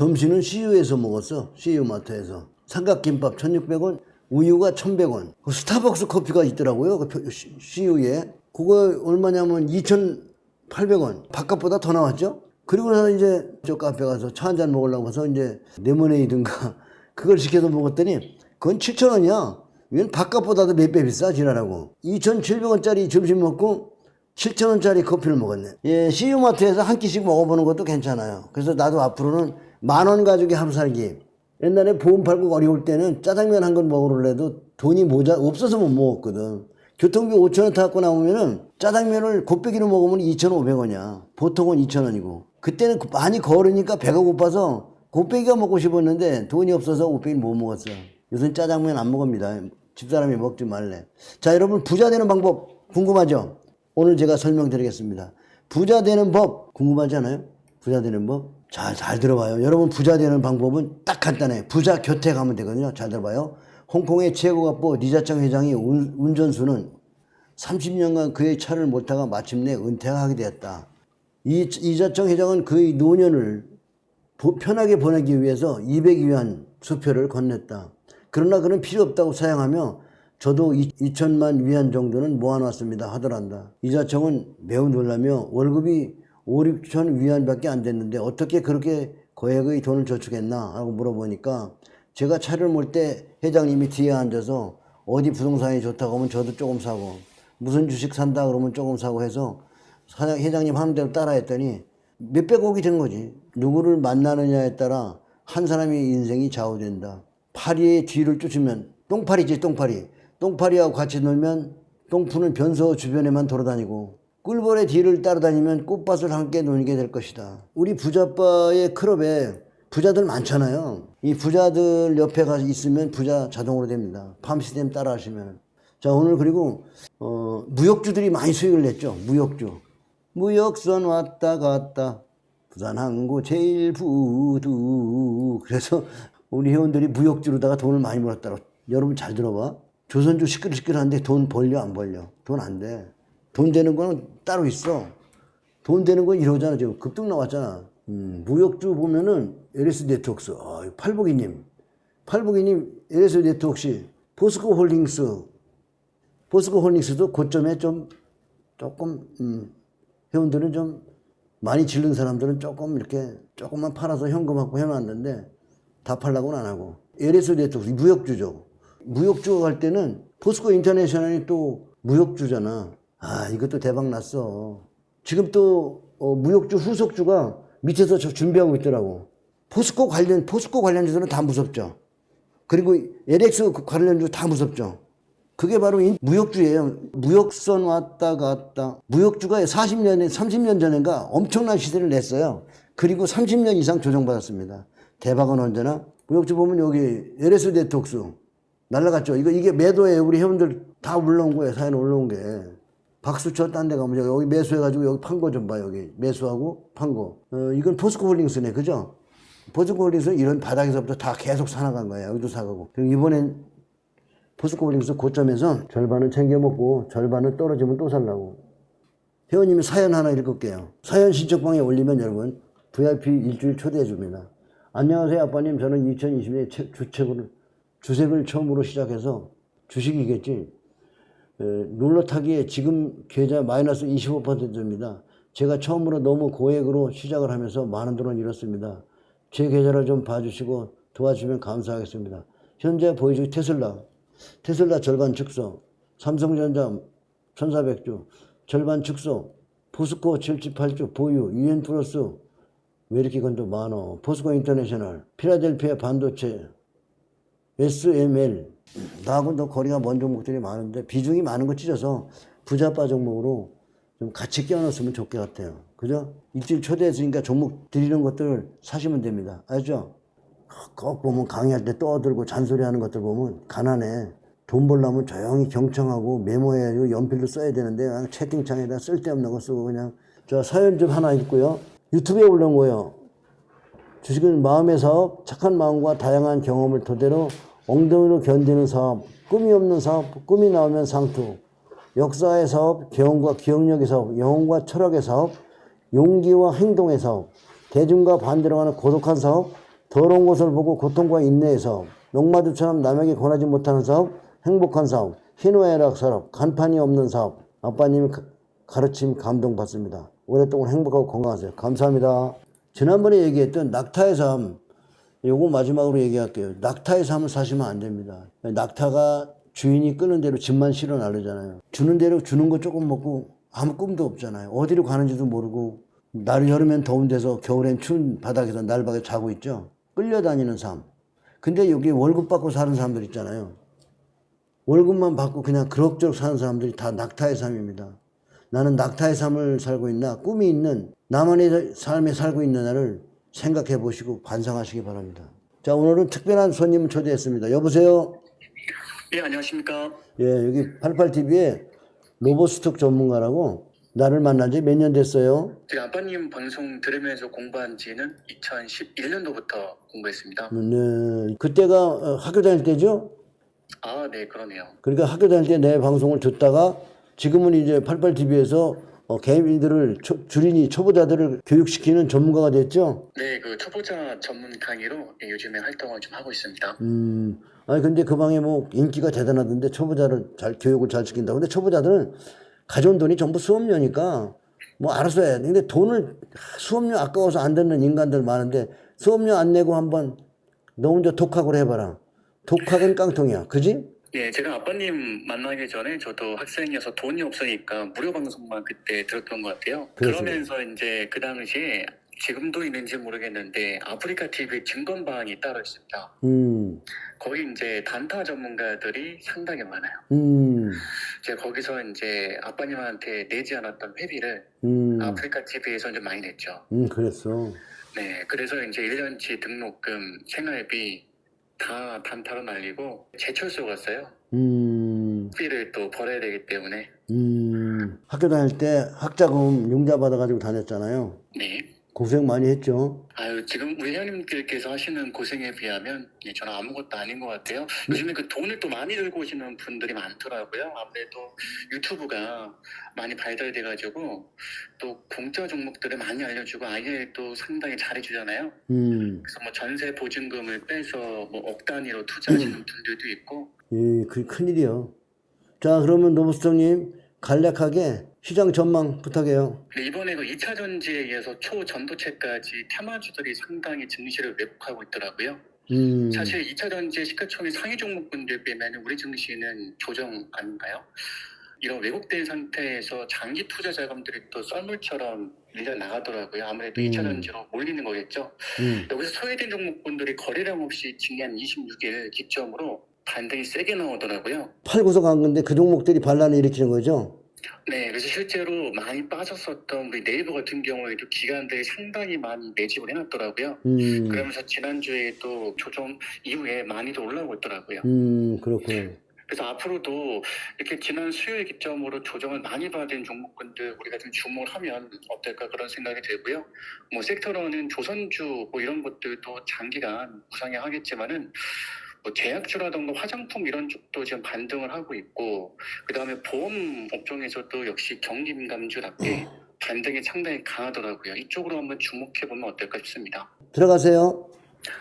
점심은 CU에서 먹었어. CU 마트에서. 삼각김밥 1,600원, 우유가 1,100원. 그 스타벅스 커피가 있더라고요. 그 CU에. 그거 얼마냐면 2,800원. 바깥보다 더 나왔죠? 그리고 나서 이제 저 카페 가서 차 한 잔 먹으려고 해서 이제 레모네이드인가 그걸 시켜서 먹었더니 그건 7,000원이야. 이건 바깥보다도 몇 배 비싸 지랄하고. 2,700원짜리 점심 먹고 7,000원짜리 커피를 먹었네. 예, CU마트에서 한 끼씩 먹어보는 것도 괜찮아요. 그래서 나도 앞으로는 만 원 가지고 하루 살기. 옛날에 보험 팔고 어려울 때는 짜장면 한 건 먹으려도 돈이 모자, 없어서 못 먹었거든. 교통비 5천 원 타고 나오면은 짜장면을 곱빼기로 먹으면 2,500원이야. 보통은 2,000원이고. 그때는 많이 걸으니까 배가 고파서 곱빼기가 먹고 싶었는데 돈이 없어서 곱빼기 못 먹었어요. 요새 짜장면 안 먹습니다. 집사람이 먹지 말래. 자, 여러분 부자 되는 방법 궁금하죠? 오늘 제가 설명드리겠습니다. 부자 되는 법 궁금하지 않아요? 부자 되는 법? 잘, 잘 들어봐요. 여러분 부자 되는 방법은 딱 간단해요. 부자 곁에 가면 되거든요. 잘 들어봐요. 홍콩의 최고갑보 리자청 회장이 운, 운전수는 30년간 그의 차를 못 타가 마침내 은퇴하게 되었다. 이 이자청 회장은 그의 노년을 보- 편하게 보내기 위해서 200위안 수표를 건넸다. 그러나 그는 필요 없다고 사양하며 저도 2천만 위안 정도는 모아놨습니다 하더란다. 이자청은 매우 놀라며 월급이 5, 6천 위안밖에 안 됐는데 어떻게 그렇게 거액의 돈을 저축했나 하고 물어보니까 제가 차를 몰 때 회장님이 뒤에 앉아서 어디 부동산이 좋다고 하면 저도 조금 사고 무슨 주식 산다 그러면 조금 사고 해서 사장, 회장님 하는 대로 따라 했더니 몇백억이 된 거지. 누구를 만나느냐에 따라 한 사람의 인생이 좌우된다. 파리의 뒤를 쫓으면 똥파리지 똥파리. 똥파리하고 같이 놀면 똥푸는 변소 주변에만 돌아다니고 꿀벌의 뒤를 따라다니면 꽃밭을 함께 놀게 될 것이다. 우리 부자빠의 클럽에 부자들 많잖아요. 이 부자들 옆에 가 있으면 부자 자동으로 됩니다. 팜 시스템 따라 하시면. 자, 오늘 그리고, 어, 무역주들이 많이 수익을 냈죠. 무역주. 무역선 왔다 갔다. 부산 항구 제일 부두. 그래서 우리 회원들이 무역주로다가 돈을 많이 벌었다고. 여러분 잘 들어봐. 조선주 시끌시끌한데 돈 벌려 안 벌려? 돈 안 돼. 돈 되는 거는 따로 있어. 돈 되는 건 이러잖아. 지금 급등 나왔잖아. 음, 무역주 보면은 LS 네트웍스. 아, 팔복이님. 팔복이님 LS 네트웍스. 포스코 홀딩스. 포스코 홀딩스도 고점에 좀 조금 음, 회원들은 좀 많이 질른 사람들은 조금 이렇게 조금만 팔아서 현금하고 해놨는데 다 팔라고는 안 하고 LS 네트워크 무역주죠. 무역주가 갈 때는 포스코 인터내셔널이 또 무역주잖아. 아 이것도 대박 났어. 지금 또 어, 무역주 후속주가 밑에서 저 준비하고 있더라고. 포스코 관련 포스코 관련주들은 다 무섭죠. 그리고 LX 관련주 다 무섭죠. 그게 바로 이 무역주예요. 무역선 왔다 갔다. 무역주가 40년에 30년 전인가 엄청난 시세를 냈어요. 그리고 30년 이상 조정받았습니다. 대박은 언제나 무역주 보면 여기 LS 네트웍스 날라갔죠. 이거 이게 매도에 우리 회원들 다 올라온 거예요. 사연 올라온 게. 박수 쳐딴데 가면 여기 매수해가지고 여기 판 거 좀 봐. 여기 매수하고 판 거. 어, 이건 포스코 홀딩스네. 그죠? 포스코 홀딩스는 이런 바닥에서부터 다 계속 사나간 거예요. 여기도 사가고. 그럼 이번엔 포스코 홀딩스 고점에서 절반은 챙겨 먹고 절반은 떨어지면 또 살라고. 회원님이 사연 하나 읽을게요. 사연 신청방에 올리면 여러분 VIP 일주일 초대해 줍니다. 안녕하세요 아빠님. 저는 2020년에 주책을 주색을 처음으로 시작해서 주식이겠지. 에, 롤러타기에 지금 계좌 마이너스 25%입니다. 제가 처음으로 너무 고액으로 시작을 하면서 많은 돈을 잃었습니다. 제 계좌를 좀 봐주시고 도와주면 감사하겠습니다. 현재 보여주기 테슬라, 테슬라 절반 축소, 삼성전자 1400주, 절반 축소, 포스코 78주 보유, 유엔 플러스, 왜 이렇게 건도 많어? 포스코 인터내셔널, 피라델피아 반도체, SML. 나하고 너 거리가 먼 종목들이 많은데 비중이 많은 거 찢어서 부자빠 종목으로 좀 같이 좋을 것 같아요. 그죠? 일주일 초대했으니까 종목 드리는 것들 사시면 됩니다. 알죠? 꼭 보면 강의할 때 떠들고 잔소리하는 것들 보면 가난해. 돈 벌려면 조용히 경청하고 메모해가지고 연필로 써야 되는데 그냥 채팅창에다 쓸데없는 거 쓰고 그냥 자 사연 좀 하나 읽고요. 유튜브에 올라온 거예요. 주식은 마음의 사업, 착한 마음과 다양한 경험을 토대로 엉덩이로 견디는 사업, 꿈이 없는 사업, 꿈이 나오면 상투, 역사의 사업, 경험과 기억력의 사업, 영혼과 철학의 사업, 용기와 행동의 사업, 대중과 반대로 가는 고독한 사업, 더러운 것을 보고 고통과 인내의 사업, 농마주처럼 남에게 권하지 못하는 사업, 행복한 사업, 희노애락 사업, 간판이 없는 사업. 아빠님이 가- 가르침 감동받습니다. 오랫동안 행복하고 건강하세요. 감사합니다. 지난번에 얘기했던 낙타의 삶, 요거 마지막으로 얘기할게요. 낙타의 삶을 사시면 안 됩니다. 낙타가 주인이 끄는 대로 집만 실어 나르잖아요. 주는 대로 주는 거 조금 먹고 아무 꿈도 없잖아요. 어디로 가는지도 모르고 날 여름엔 더운 데서 겨울엔 추운 바닥에서 날박에 자고 있죠. 끌려다니는 삶. 근데 여기 월급 받고 사는 사람들 있잖아요. 월급만 받고 그냥 그럭저럭 사는 사람들이 다 낙타의 삶입니다. 나는 낙타의 삶을 살고 있나 꿈이 있는 나만의 삶에 살고 있는 나를 생각해 보시고 반성하시기 바랍니다. 자 오늘은 특별한 손님을 초대했습니다. 여보세요. 예, 안녕하십니까. 예 여기 88TV에 로보스톡 전문가라고 나를 만난 지 몇 년 됐어요. 제가 아빠님 방송 들으면서 공부한 지는 2011년도부터 공부했습니다. 네 그때가 어, 학교 다닐 때죠. 아, 네, 그러네요. 그러니까 학교 다닐 때 내 방송을 듣다가 지금은 이제 88TV에서 어, 개인들을 초, 주린이 초보자들을 교육시키는 전문가가 됐죠. 네, 그 초보자 전문 강의로 예, 요즘에 활동을 좀 하고 있습니다. 음, 아니 근데 그 방에 뭐 인기가 대단하던데 초보자를 잘 교육을 잘 시킨다. 근데 초보자들은 가져온 돈이 전부 수업료니까 뭐 알아서 해. 근데 돈을 수업료 아까워서 안 듣는 인간들 많은데 수업료 안 내고 한번 너 혼자 독학을 해봐라. 독학은 깡통이야, 그지? 예, 제가 아빠님 만나기 전에 저도 학생이어서 돈이 없으니까 무료 방송만 그때 들었던 것 같아요. 그렇습니다. 그러면서 이제 그 당시에 지금도 있는지 모르겠는데 아프리카 TV 증권방이 따로 있습니다. 음, 거기 이제 단타 전문가들이 상당히 많아요. 음, 제가 거기서 이제 아빠님한테 내지 않았던 회비를 음, 아프리카 TV에서 좀 많이 냈죠. 음, 그랬어. 네, 그래서 이제 1년치 등록금, 생활비 다 단타로 날리고 제철소 갔어요. 음, 회비를 또 벌어야 되기 때문에. 음, 학교 다닐 때 학자금 융자 받아가지고 다녔잖아요. 네. 고생 많이 했죠. 아유, 지금 우리 형님들께서 하시는 고생에 비하면 예, 저는 아무것도 아닌 것 같아요. 요즘에 그 돈을 또 많이 들고 오시는 분들이 많더라고요. 아무래도 유튜브가 많이 발달돼가지고 또 공짜 종목들을 많이 알려주고 아예 또 상당히 잘해주잖아요. 음, 그래서 뭐 전세 보증금을 빼서 뭐 억 단위로 투자하시는 분들도 있고 예, 그 큰일이요. 자, 그러면 노부스통님 간략하게 시장 전망 부탁해요. 근데 이번에 그 2차 전지에 의해서 초전도체까지 테마주들이 상당히 증시를 왜곡하고 있더라고요. 음, 사실 2차 전지 시가총액 상위 종목군들 빼면 우리 증시는 조정 아닌가요? 이런 왜곡된 상태에서 장기 투자 자금들이 또 썰물처럼 밀려 나가더라고요. 아무래도 음. 2차 전지로 몰리는 거겠죠. 음, 여기서 소외된 종목군들이 거래량 없이 지난 26일 기점으로 반등이 세게 나오더라고요. 팔고서 간 건데 그 종목들이 반란을 일으키는 거죠. 네, 그래서 실제로 많이 빠졌었던 우리 네이버 같은 경우에도 기관들이 상당히 많이 매집을 해놨더라고요. 음, 그러면서 지난주에 또 조정 이후에 많이도 올라오고 있더라고요. 음, 그렇군요. 그래서 앞으로도 이렇게 지난 수요일 기점으로 조정을 많이 받은 종목군들 우리가 좀 주목을 하면 어떨까 그런 생각이 들고요. 뭐 섹터로는 조선주 뭐 이런 것들도 장기간 부상하겠지만은 뭐 제약주라던가 화장품 이런 쪽도 지금 반등을 하고 있고 그 다음에 보험 업종에서도 역시 경기 민감주답게 반등이 상당히 강하더라고요. 이쪽으로 한번 주목해 보면 어떨까 싶습니다. 들어가세요.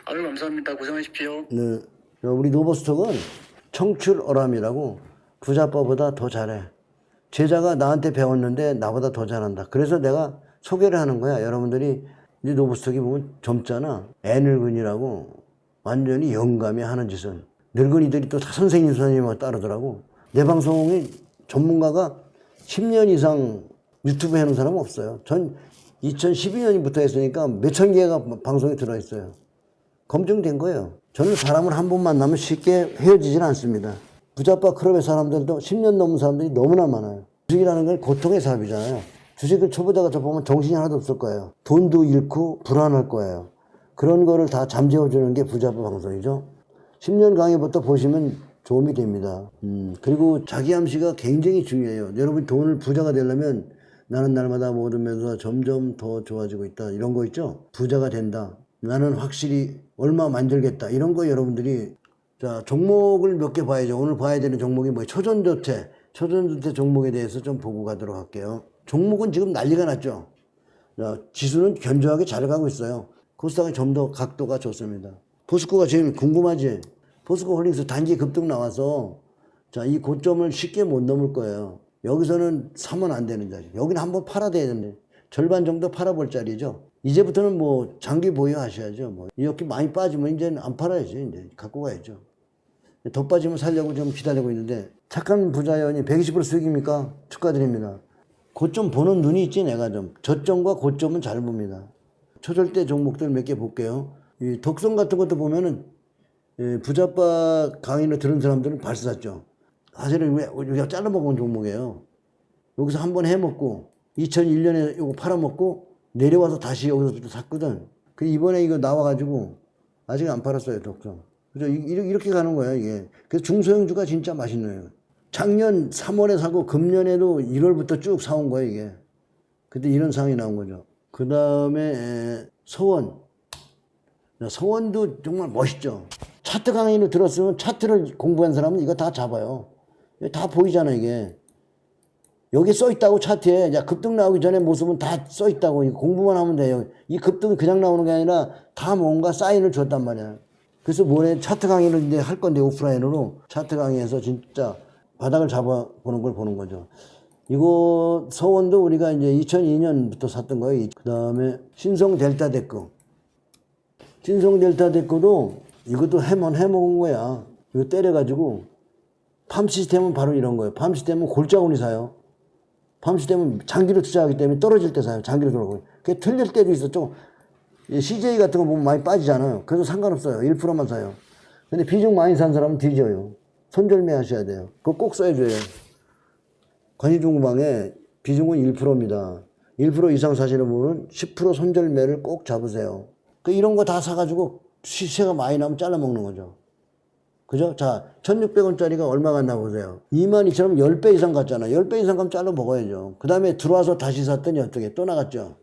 아유 감사합니다. 고생하십시오. 네. 자, 우리 노버스톡은 청출어람이라고 부자빠보다 더 잘해. 제자가 나한테 배웠는데 나보다 더 잘한다. 그래서 내가 소개를 하는 거야. 여러분들이 이제 노버스톡이 보면 젊잖아. 애늙은이라고 완전히 영감이 하는 짓은. 늙은이들이 또 다 선생님 선생님하고 따르더라고. 내 방송이 전문가가 10년 이상 유튜브 해놓은 사람은 없어요. 전 2012년부터 했으니까 몇천 개가 방송에 들어있어요. 검증된 거예요. 저는 사람을 한 번 만나면 쉽게 헤어지질 않습니다. 부자빠 클럽의 사람들도 10년 넘은 사람들이 너무나 많아요. 주식이라는 건 고통의 사업이잖아요. 주식을 초보자가 접하면 정신이 하나도 없을 거예요. 돈도 잃고 불안할 거예요. 그런 거를 다 잠재워주는 게 부자빠 방송이죠. 10년 강의부터 보시면 도움이 됩니다. 음, 그리고 자기 암시가 굉장히 중요해요. 여러분 돈을 부자가 되려면 나는 날마다 뭐 얻으면서 점점 더 좋아지고 있다. 이런 거 있죠? 부자가 된다. 나는 확실히 얼마 만들겠다. 이런 거 여러분들이 자, 종목을 몇 개 봐야죠. 오늘 봐야 되는 종목이 뭐예요? 초전조태. 초전조태 종목에 대해서 좀 보고 가도록 할게요. 종목은 지금 난리가 났죠. 자, 지수는 견조하게 잘 가고 있어요. 코스닥이 좀 더 각도가 좋습니다. 포스코가 제일 궁금하지? 포스코 홀딩스 단기 급등 나와서 자, 이 고점을 쉽게 못 넘을 거예요. 여기서는 사면 안 되는 자리. 여기는 한번 팔아야 되는데 절반 정도 팔아볼 자리죠. 이제부터는 뭐 장기 보유하셔야죠. 뭐 이렇게 많이 빠지면 이제는 안 팔아야지. 이제 갖고 가야죠. 더 빠지면 살려고 좀 기다리고 있는데 착한 부자연이 120% 수익입니까? 축하드립니다. 고점 보는 눈이 있지 내가 좀 저점과 고점은 잘 봅니다. 초절대 종목들 몇 개 볼게요. 이 독성 같은 것도 보면은 예, 부자빠 강의를 들은 사람들은 발수 샀죠. 사실은 우리가 잘라먹은 종목이에요. 여기서 한 번 해먹고 2001년에 이거 팔아먹고 내려와서 다시 여기서부터 샀거든. 그 이번에 이거 나와가지고 아직 안 팔았어요 독성. 이- 이렇게 가는 거야 이게. 그래서 중소형주가 진짜 맛있네요. 작년 3월에 사고 금년에도 1월부터 쭉 사온 거예요 이게. 그때 이런 상황이 나온 거죠. 그 다음에 서원. 자, 서원도 정말 멋있죠. 차트 강의를 들었으면 차트를 공부한 사람은 이거 다 잡아요. 다 보이잖아 이게. 여기 써 있다고 차트에 야 급등 나오기 전에 모습은 다 써 있다고 공부만 하면 돼요. 이 급등이 그냥 나오는 게 아니라 다 뭔가 사인을 줬단 말이야. 그래서 뭐래 차트 강의를 이제 할 건데 오프라인으로 차트 강의에서 진짜 바닥을 잡아 보는 걸 보는 거죠. 이거 서원도 우리가 이제 2002년부터 샀던 거예요. 그 다음에 신성 델타 데크. 신성 델타 데크도 이것도 해만 해먹은 거야. 이거 때려가지고 팜 시스템은 바로 이런 거예요. 팜 시스템은 골자운이 사요. 팜 시스템은 장기로 투자하기 때문에 떨어질 때 사요. 장기로 들어가고. 그게 틀릴 때도 있어. 좀이 CJ 같은 거 보면 많이 빠지잖아요. 그래도 상관없어요. 1%만 사요. 근데 비중 많이 산 사람은 뒤져요. 손절매 하셔야 돼요. 그거 꼭 써야줘요. 관시중구방에 비중은 1%입니다. 1% 이상 사시는 분은 10% 손절매를 꼭 잡으세요. 그 이런 거 다 사가지고 시세가 많이 나면 잘라먹는 거죠. 그죠? 자, 1600원짜리가 얼마 갔나 보세요. 22,000원 10배 이상 갔잖아. 10배 이상 가면 잘라 먹어야죠. 그 다음에 들어와서 다시 샀더니 어떻게 또 나갔죠.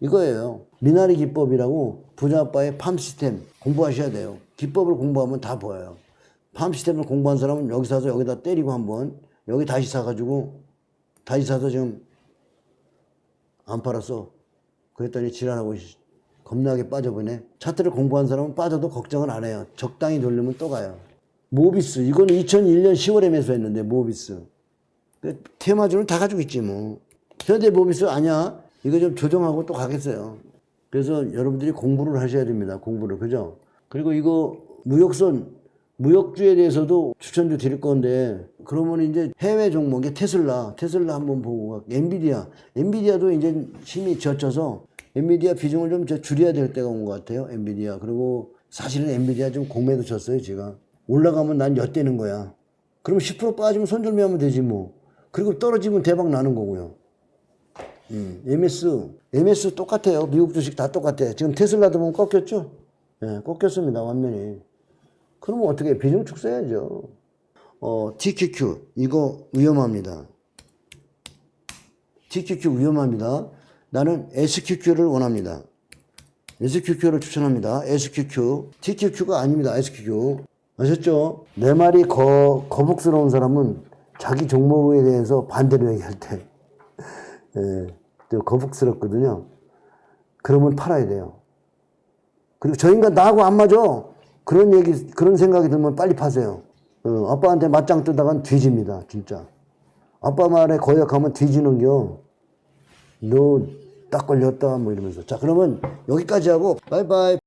이거예요. 미나리 기법이라고 부자 아빠의 팜 시스템 공부하셔야 돼요. 기법을 공부하면 다 보여요. 팜 시스템을 공부한 사람은 여기 사서 여기다 때리고 한번 여기 다시 사가지고 다시 사서 지금 안 팔았어. 그랬더니 지랄하고 씨, 겁나게 빠져보네. 차트를 공부한 사람은 빠져도 걱정은 안 해요. 적당히 돌리면 또 가요. 모비스 이거는 2001년 10월에 매수했는데 모비스 그 테마주는 다 가지고 있지 뭐. 현대 모비스 아니야. 이거 좀 조정하고 또 가겠어요. 그래서 여러분들이 공부를 하셔야 됩니다. 공부를 그죠? 그리고 이거 무역선 무역주에 대해서도 추천주 드릴 건데 그러면 이제 해외 종목에 테슬라 테슬라 한번 보고 가- 엔비디아 엔비디아도 이제 힘이 젖혀서 엔비디아 비중을 좀 줄여야 될 때가 온 것 같아요. 엔비디아 그리고 사실은 엔비디아 좀 공매도 쳤어요 제가 올라가면 난 엿대는 거야. 그럼 10% 빠지면 손절매하면 되지 뭐. 그리고 떨어지면 대박 나는 거고요. 음, MS, MS 똑같아요. 미국 주식 다 똑같아. 지금 테슬라도 보면 꺾였죠? 예, 꺾였습니다. 완전히. 그러면 어떻게 해? 비중축 써야죠. 어, TQQ. 이거 위험합니다. TQQ 위험합니다. 나는 SQQ를 원합니다. SQQ를 추천합니다. SQQ. TQQ가 아닙니다. SQQ. 아셨죠? 내 말이 거, 거북스러운 사람은 자기 종목에 대해서 반대로 얘기할 때, 예, 또 거북스럽거든요. 그러면 팔아야 돼요. 그리고 저 인간 나하고 안 맞아. 그런 얘기, 그런 생각이 들면 빨리 파세요. 어, 아빠한테 맞짱 뜨다간 뒤집니다. 진짜. 아빠 말에 거역하면 뒤지는 겨. 너 딱 걸렸다. 뭐 이러면서. 자, 그러면 여기까지 하고, 바이바이.